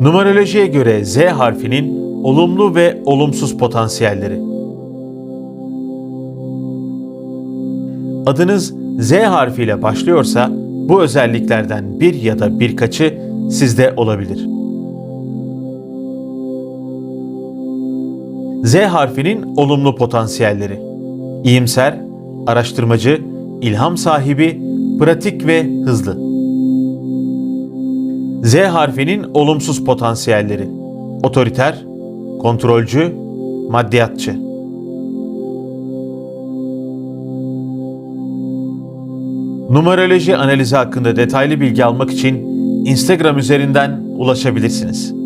Numerolojiye göre Z harfinin olumlu ve olumsuz potansiyelleri. Adınız Z harfiyle başlıyorsa bu özelliklerden bir ya da birkaçı sizde olabilir. Z harfinin olumlu potansiyelleri. İyimser, araştırmacı, ilham sahibi, pratik ve hızlı. Z harfinin olumsuz potansiyelleri. Otoriter, kontrolcü, maddiyatçı. Numeroloji analizi hakkında detaylı bilgi almak için Instagram üzerinden ulaşabilirsiniz.